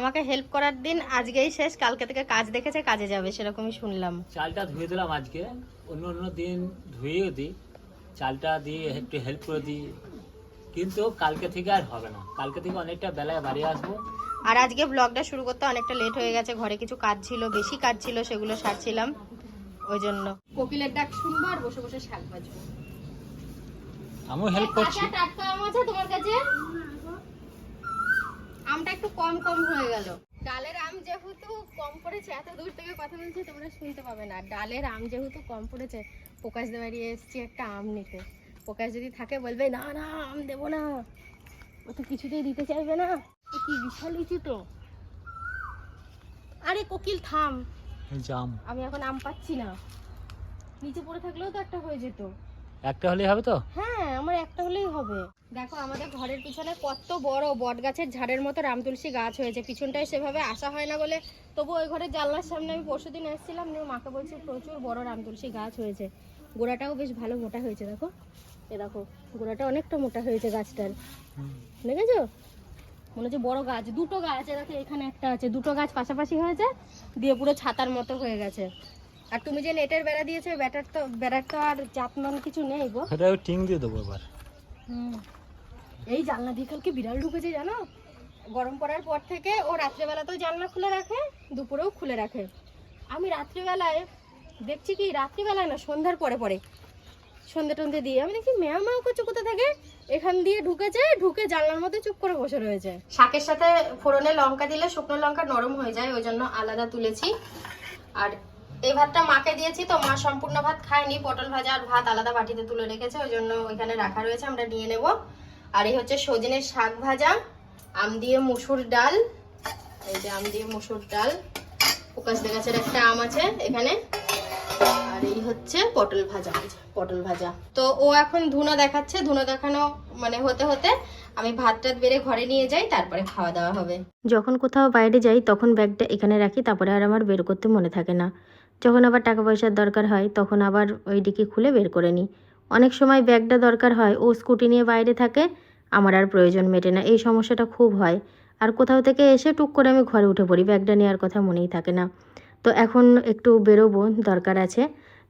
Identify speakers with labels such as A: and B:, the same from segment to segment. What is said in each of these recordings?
A: আমাকে হেল্প করার দিন আজকেই শেষ কালকে থেকে কাজ দেখেছে কাজে যাবে সেরকমই শুনলাম।
B: চালটা ধুয়ে দিলাম আজকে অন্য অন্য দিন ধুয়েও দিই চালটা দিয়ে একটু হেল্প করে দিই কিন্তু কালকে থেকে আর হবে না। কালকে থেকে অনেকটা বেলায় বাড়ি আসব।
A: আর আজকে ব্লগটা শুরু করতে অনেকটা লেট হয়ে গেছে ঘরে কিছু কাজ ছিল বেশি কাজ ছিল সেগুলো সারছিলাম ওই জন্য। কোকিলের ডাক শুনব আর বসে বসে শাক বাজবো
B: আমিও হেল্প করছি।
A: টাটকা আম আছে তোমার কাছে? আমটা একটু কম কম হয়ে গেল। ডালের আম যেহেতু কম পড়েছে এত দূর থেকে কথা বলছি তোমরা শুনতে পাবে না। ডালের আম যেহেতু কম পড়েছে প্রকাশ দেবাড়ি এসছি একটা আম নিতে। প্রকাশ যদি থাকে বলবে না না আম দেবো না। ও তো কিছুতেই দিতে চাইবে না। কি বিশাল লিচু তো। আরে কোকিল থাম।
B: জাম
A: আমি এখন আম পাচ্ছি না। নিচে পড়ে থাকলেও তো একটা হয়ে যেত।
B: একটা হলেই হবে তো?
A: হ্যাঁ আমার একটা হলেই হবে। দেখো, আমাদের ঘরের পিছনে কত বড় বট গাছের ঝাড়ের মতো রাম তুলসী গাছ হয়েছে। পিছনটায় সেভাবে আসা হয় না বলে তবু ওই ঘরের জানলার সামনে আমি পরশুদিন এসেছিলাম, নিয়ে মাকে বলছি, প্রচুর বড় রাম তুলসী গাছ হয়েছে। গোড়াটাও বেশ ভালো মোটা হয়েছে, দেখো। এ দেখো, গোড়াটা অনেকটা মোটা হয়েছে গাছটার। দেখেছ? মনে হচ্ছে বড় গাছ, দুটো গাছ দেখো, এখানে একটা আছে। দুটো গাছ পাশাপাশি হয়েছে, দিয়ে পুরো ছাতার মতো হয়ে গেছে। আর তুমি যে নেটের বেড়া দিয়েছ বেটার তো বেড়ার তো আর জাতমান কিছু নেই গো।
B: সেটা টিং দিয়ে দেবো এবার।
A: হুম। এই জানলা দিয়ে কালকে বিড়াল ঢুকেছে জানো? গরম পড়ার পর থেকে ও রাত্রেবেলাতেও জানলা খুলে রাখে দুপুরেও খুলে রাখে। আমি রাত্রিবেলায় দেখছি কি রাত্রিবেলায় না সন্ধ্যার পরে পরে। সন্ধে টন্ধে দিয়ে। আমি দেখছি ম্যাও ম্যাও করছে কোথা থেকে? এখান দিয়ে ঢুকেছে ঢুকে জানলার মধ্যে চুপ করে বসে রয়েছে। শাকের সাথে ফোড়নে লঙ্কা দিলে শুকনো লঙ্কা নরম হয়ে যায় ওই জন্য আলাদা তুলেছি। আর এই ভাতটা মাকে দিয়েছি তো, মা সম্পূর্ণ ভাত খায়নি, পটল ভাজা আর ভাত আলাদা বাটিতে তুলে রেখেছে, ওই জন্য ওইখানে রাখা রয়েছে, আমরা নিয়ে নেব। আর এই হচ্ছে সজনের শাক ভাজা, আম দিয়ে মুসুর ডাল, এই যে আম দিয়ে মুসুর ডাল প্রকাশ গাছের একটা আম আছে এখানে, আর এই হচ্ছে পটল ভাজা পটল ভাজা। তো ও এখন ধুনো দেখাচ্ছে, ধুনো দেখানো মানে হতে হতে আমি ভাত টাত বেড়ে ঘরে নিয়ে যাই, তারপরে খাওয়া দাওয়া হবে।
C: যখন কোথাও বাইরে যাই, তখন ব্যাগটা এখানে রাখি, তারপরে আর আমার বের করতে মনে থাকে না। যখন আবার টাকা পয়সার দরকার হয়, তখন আবার ওই ডিকি খুলে বের করে নিই। অনেক সময় ব্যাগটা দরকার হয়, ও স্কুটি নিয়ে বাইরে থাকে, আমার আর প্রয়োজন মেটে না। এই সমস্যাটা খুব হয়। আর কোথাও থেকে এসে টুক করে আমি ঘরে উঠে পড়ি, ব্যাগটা নেওয়ার কথা মনেই থাকে না। তো এখন একটু বেরোবো, দরকার আছে।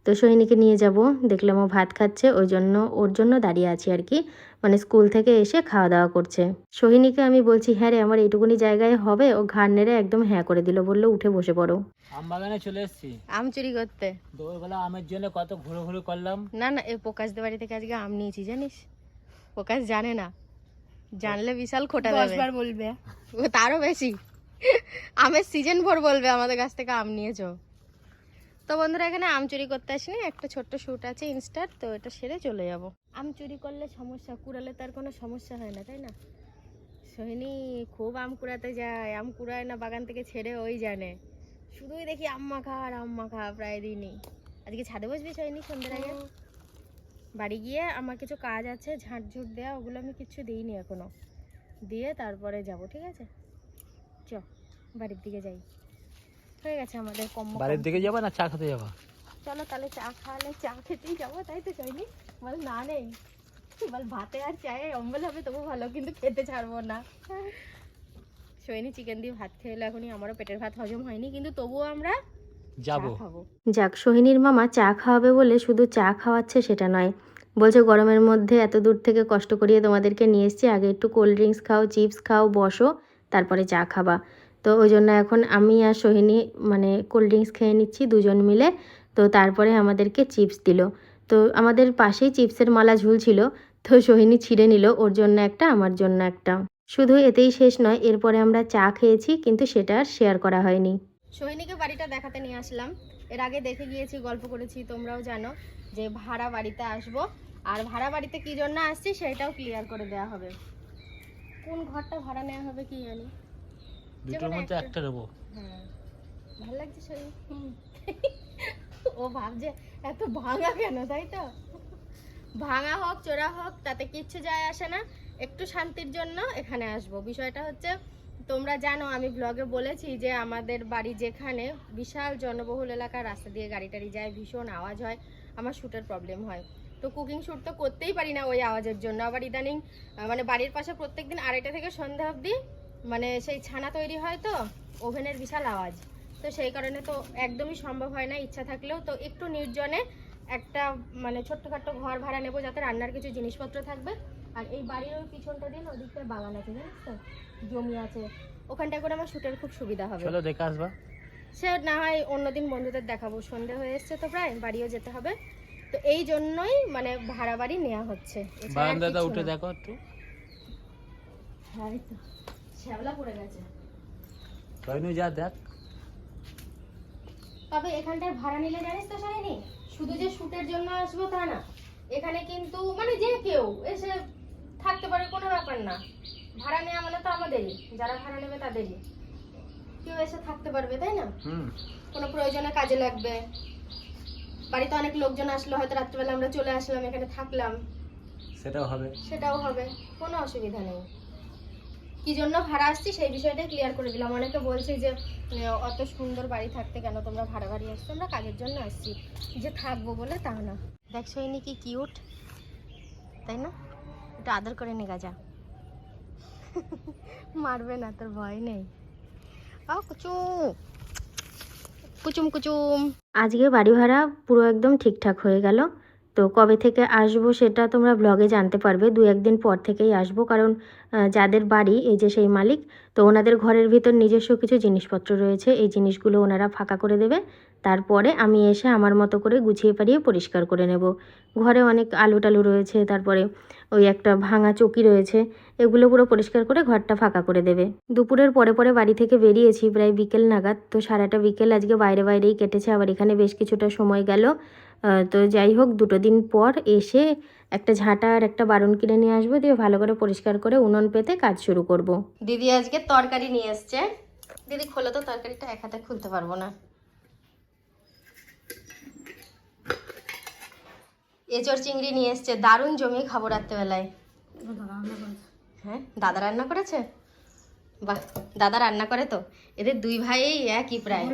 C: তো সৈনিকে নিয়ে যাব। দেখলাম ও ভাত খাচ্ছে ওই জন্য ওর জন্য দাঁড়িয়ে আছি আর কি। মানে স্কুল থেকে এসে খাওয়া দাওয়া করছে। সোহিনীকে আমি বলছি হ্যাঁ রে আমার এইটুকুনি জায়গায় হবে। ও ঘাড় নেড়ে একদম হ্যাঁ করে দিল বলল উঠে বসে পড়ো।
B: আম বাগানে চলে এসেছি।
A: আম চুরি করতে।
B: দুপুরবেলা আমের জন্য কত ঘুরে ঘুরে করলাম।
A: না না এই প্রকাশ বাড়ি থেকে আজকে আম নিয়েছি জানিস? প্রকাশ জানে না। জানলে বিশাল খোটা দেবে।
D: বলবে।
A: ও তারও বেশি। আমের সিজন ভর বলবে আমাদের কাছ থেকে আম নিয়েছো। তো বন্ধুরা, এখানে আম চুরি করতে আসিনি, একটা ছোট্ট শ্যুট আছে ইনস্টার তো এটা সেরে চলে যাব। আম চুরি করলে সমস্যা, কুড়ালে তার কোনো সমস্যা হয় না, তাই না? সোহিনী খুব আম কুড়াতে যায়, আম কুড়ায় না, বাগান থেকে ছেড়ে ওই জানে। শুধুই দেখি আম মাখা আর আম মাখা প্রায় দিনই। আজকে ছাদে বসবি সোহিনী সন্ধ্যের আগে? বাড়ি গিয়ে আমার কিছু কাজ আছে, ঝাঁট ঝুট দেওয়া ওগুলো আমি কিচ্ছু দিইনি এখনও। দিয়ে তারপরে যাব, ঠিক আছে? চ, বাড়ির দিকে যাই। হয়ে গেছে আমাদের কম
B: বাড়ির দিকে যাবা না চা খেতে যাবা?
A: চলো তাহলে চা খাওয়ালে চা খেতেই যাব তাই তো চাইনি বল না নেই। বল ভাতে আর চায়ে অম্বল হবে তবু ভালো কিন্তু খেতে ছাড়বো না। সৈনি চিকেন দিয়ে ভাত খেয়ে এলো এখনই আমারও পেটের ভাত হজম হয়নি কিন্তু তবুও আমরা চা
B: যাব
A: খাব।
C: যাক সোহিনীর মামা চা খাওয়াবে বলে শুধু চা খাওয়াচ্ছে সেটা নয়। বলছে গরমের মধ্যে এত দূর থেকে কষ্ট করিয়ে তোমাদেরকে নিয়ে এসেছি আগে একটু কোল্ড ড্রিঙ্কস খাও চিপস খাও বসো তারপরে চা খাবা। তো ওই জন্য এখন আমি আর সোহিনী মানে কোল্ড ড্রিঙ্কস খেয়ে নিচ্ছি দুজন মিলে। তো তারপরে আমাদেরকে চিপস দিল। তো আমাদের পাশেই চিপসের মালা ঝুলছিল তো সোহিনী ছিঁড়ে নিল, ওর জন্য একটা, আমার জন্য একটা। শুধু এতেই শেষ নয়, এরপরে আমরা চা খেয়েছি, কিন্তু সেটা আর শেয়ার করা হয়নি।
A: সোহিনীকে বাড়িটা দেখাতে নিয়ে আসলাম। এর আগে দেখে গিয়েছি, গল্প করেছি, তোমরাও জানো যে ভাড়া বাড়িতে আসব। আর ভাড়া বাড়িতে কি জন্য আসছি, সেটাও ক্লিয়ার করে দেওয়া হবে। কোন ঘরটা ভাড়া নেওয়া হবে কি জানি?
B: দুটোর মধ্যে
A: একটা।
B: নেব।
A: হ্যাঁ। ভালো লাগছে শরীর? ও ভাবছে এত ভাঙা কেন তাই তো? ভাঙা হোক চোরা হোক তাতে কিচ্ছু যায় আসে না। একটু শান্তির জন্য এখানে আসব। বিষয়টা হচ্ছে তোমরা জানো আমি ব্লগে বলেছি যে আমাদের বাড়ি যেখানে বিশাল জনবহুল এলাকার রাস্তা দিয়ে গাড়ি টাড়ি যায় ভীষণ আওয়াজ হয় আমার শ্যুটের প্রবলেম হয়। তো কুকিং শ্যুট তো করতেই পারি না ওই আওয়াজের জন্য। আবার ইদানিং মানে বাড়ির পাশে প্রত্যেকদিন আড়াইটা থেকে সন্ধ্যা অবধি মানে সেই ছানা তৈরি হয় তো ওভেনের বিশাল আওয়াজ। তো সেই কারণে তো একদমই সম্ভব হয় না ইচ্ছা থাকলেও। তো একটু নির্জনে একটা মানে ছোট্টখাট্ট ঘর ভাড়া নেব যাতে রান্নার কিছু জিনিসপত্র থাকবে। আর এই বাড়ির ওই পিছনটা দিন ওদিকটা বাগান আছে জানিস তো? জমি আছে। ওখানটায় করে আমার শুটের খুব সুবিধা হবে।
B: চলো দেখে আসবা।
A: সে না হয় অন্যদিন বন্ধুদের দেখাবো। সন্ধে হয়ে এসছে তো প্রায় বাড়িও যেতে হবে। তো এই জন্যই মানে ভাড়া বাড়ি নেওয়া হচ্ছে।
B: বারান্দাটা উঠে দেখো একটু।
A: হ্যাঁ তো। শ্যাওলা পড়ে গেছে।
B: কইনু যা দেখ।
A: তবে এখানটার ভাড়া নিলে জানিস তো শালিনী? শুধু যে শুটের জন্য আসব তা না। এখানে কিন্তু মানে যে কেউ এসে থাকতে পারে কোনো ব্যাপার না। ভাড়া নেওয়া মানে তো আমাদেরই যারা ভাড়া নেবে তাদেরই। কেউ এসে থাকতে পারবে তাই না?
B: হুম।
A: কোনো প্রয়োজনে কাজে লাগবে। বাড়িতে অনেক লোকজন আসলো হয়তো রাত্রিবেলা আমরা চলে আসলাম এখানে থাকলাম।
B: সেটাও হবে।
A: সেটাও হবে কোনো অসুবিধা নেই। কি জন্য ভাড়া আসছি সেই বিষয়টাই ক্লিয়ার করে দিলাম। অনেকে বলছে যে অত সুন্দর বাড়ি থাকতে কেন তোমরা ভাড়া বাড়ি আসছো? আমরা কাজের জন্য আসছি। যে থাকব বলে তা না। দেখ সৈনি কি কিউট তাই না? একটু আদর করে নিগা যা মারবে না, তোর ভয় নেই। কুচু কুচুম কুচুম।
C: আজকে বাড়ি ভাড়া পুরো একদম ঠিকঠাক হয়ে গেল। তো কবে থেকে আসব সেটা তোমরা ব্লগে জানতে পারবে। দু একদিন পর থেকেই আসব কারণ যাদের বাড়ি এই যে সেই মালিক, তো ওনাদের ঘরের ভিতর নিজস্ব কিছু জিনিসপত্র রয়েছে। এই জিনিসগুলো ওনারা ফাঁকা করে দেবে। তারপরে আমি এসে আমার মতো করে গুছিয়ে পারিয়ে পরিষ্কার করে নেব। ঘরে অনেক আলু টালু রয়েছে, তারপরে ওই একটা ভাঙা চকি রয়েছে, এগুলো পুরো পরিষ্কার করে ঘরটা ফাঁকা করে দেবে। দুপুরের পরে পরে বাড়ি থেকে বেরিয়েছি প্রায় বিকেল নাগাদ, তো সারাটা বিকেল আজকে বাইরে বাইরেই কেটেছে, আবার এখানে বেশ কিছুটা সময় গেল। তো যাই হোক দুটো দিন পর এসে একটা ঝাঁটা আর একটা বারণ কিনে নিয়ে আসব দিয়ে ভালো করে পরিষ্কার করে উনুন পেতে কাজ শুরু করব।
A: দিদি আজকে তরকারি নিয়ে এসছে। দিদি খোলো তো তরকারিটা এক হাতে খুলতে পারব না। এঁচড় চিংড়ি নিয়ে এসছে দারুণ জমিয়ে খাব রাত্রেবেলায়। হ্যাঁ দাদা রান্না করেছে? বাহ দাদা রান্না করে তো? এদের দুই ভাই একই প্রায়।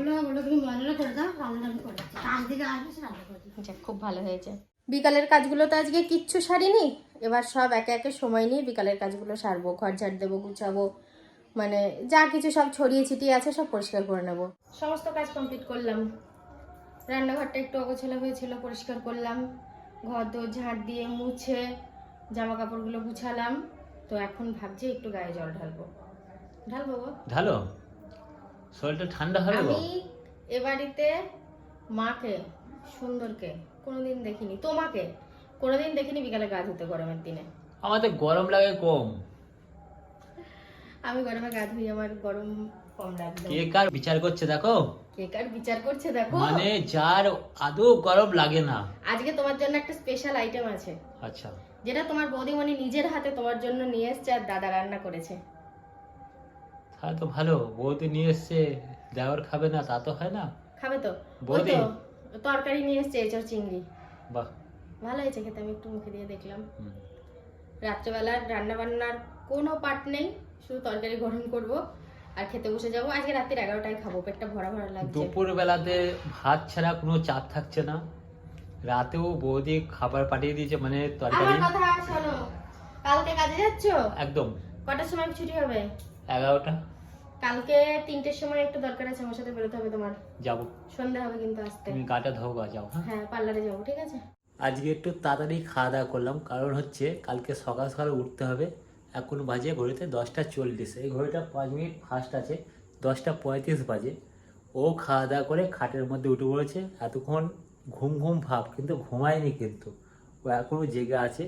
A: খুব ভালো হয়েছে। বিকালের কাজগুলো তো আজকে কিচ্ছু সারিনি। এবার সব একে একে সময় নিয়ে বিকালের কাজগুলো সারবো ঘর ঝাড় দেবো গুছাবো মানে যা কিছু সব ছড়িয়ে ছিটিয়ে আছে সব পরিষ্কার করে নেব। সমস্ত কাজ কমপ্লিট করলাম। রান্নাঘরটা একটু অগোছালো হয়েছিল পরিষ্কার করলাম। ঘর দোর ঝাড় দিয়ে মুছে জামা কাপড়গুলো গুছালাম। তো এখন ভাবছি একটু গায়ে জল ঢালবো?
B: ঢালো? শরীরটা ঠান্ডা হবে গো?
A: আমি এ বাড়িতে মাকে সুন্দরকে কোনোদিন দেখিনি। তোমাকে কোনোদিন দেখিনি বিকালে গা ধুতে গরমের দিনে।
B: আমাদের গরম লাগে কম।
A: আমি গরমে গা ধুই আমার গরম কম লাগল।
B: কে কার বিচার করছে দেখো?
A: কে কার বিচার করছে দেখো?
B: মানে যার আদৌ গরম লাগে না।
A: আজকে তোমার জন্য একটা স্পেশাল আইটেম আছে।
B: আচ্ছা।
A: যেটা তোমার বৌদিমণি নিজের হাতে তোমার জন্য নিয়ে এসছে আর দাদা রান্না করেছে।
B: তাহলে তো ভালো বৌদি নিয়ে এসছে দেওয়ার খাবে না তা তো হয় না।
A: খাবে তো।
B: বৌদি।
A: তরকারি নিয়ে এসছে এঁচড় চিংড়ি।
B: বাহ।
A: ভালো হয়েছে খেতে আমি একটু মুখে দিয়ে দেখলাম।
B: হুম।
A: রাত্রেবেলার রান্না বান্নার কোনো পার্ট নেই শুধু তরকারি গরম করব আর খেতে বসে যাব। আজকে রাত্রির এগারোটায় খাব পেটটা ভরা ভরা লাগছে।
B: দুপুর বেলাতে ভাত ছাড়া কোনো চাপ থাকছে না। রাতেও বৌদি খাবার পাঠিয়ে দিয়েছে মানে তরকারি।
A: আমার কথা শোনো কালকে কাজে যাচ্ছ?
B: একদম।
A: কটার সময় ছুটি হবে?
B: এগারোটা।
A: কালকে তিনটের সময় একটু দরকার আছে আমার সাথে বেরোতে হবে তোমার।
B: যাব।
A: সন্ধ্যা হবে কিন্তু আসতে।
B: তুমি গাটা ধোও গা যাও হ্যাঁ?
A: হ্যাঁ পার্লারে যাব ঠিক আছে?
B: আজকে একটু তাড়াতাড়ি খাওয়া দাওয়া করলাম কারণ হচ্ছে কালকে সকাল সকাল উঠতে হবে। এখন বাজে ঘড়িতে দশটা চল্লিশ। এই ঘড়িটা পাঁচ মিনিট ফাস্ট আছে দশটা পঁয়ত্রিশ বাজে। ও খাওয়া দাওয়া করে খাটের মধ্যে উঠে পড়েছে এতক্ষণ ঘুম ঘুম ভাব কিন্তু ঘুমায়নি কিন্তু। ও এখনও জেগে আছে।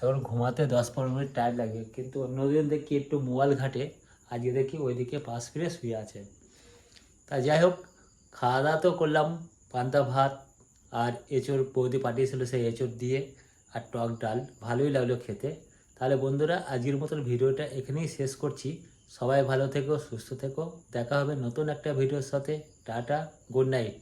B: এখন ঘুমাতে দশ পনেরো মিনিট টাইম লাগে কিন্তু অন্যদিন দেখি একটু মোবাইল ঘাটে। আজকে দেখি ওইদিকে পাশ ফিরে শুয়ে আছে। তা যাই হোক, খাওয়া দাওয়া তো করলাম, পান্তা ভাত আর এঁচোর বৌদি পাঠিয়েছিল সেই এঁচোর দিয়ে আর টক ডাল। ভালোই লাগল খেতে। তাহলে বন্ধুরা, আজকের মতন ভিডিওটা এখানেই শেষ করছি। সবাই ভালো থেকো, সুস্থ থেকো। দেখা হবে নতুন একটা ভিডিওর সাথে। Tata, good night.